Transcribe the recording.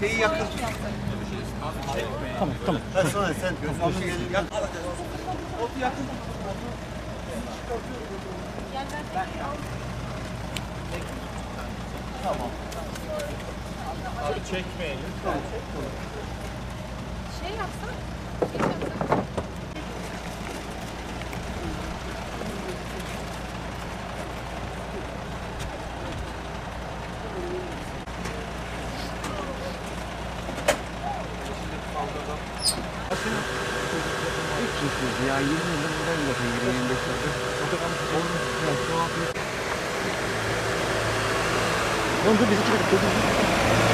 Şeyi yakın tut. Tamam tamam. Ben sonra sen gözünü gelin. Yak. Otu yakın. Abi çekmeyin lütfen. Şey yapsak, şey yapsak. Ya 20 yıldır buradan zaten 20-25 yıldır. Oğlum bizi çıkartıp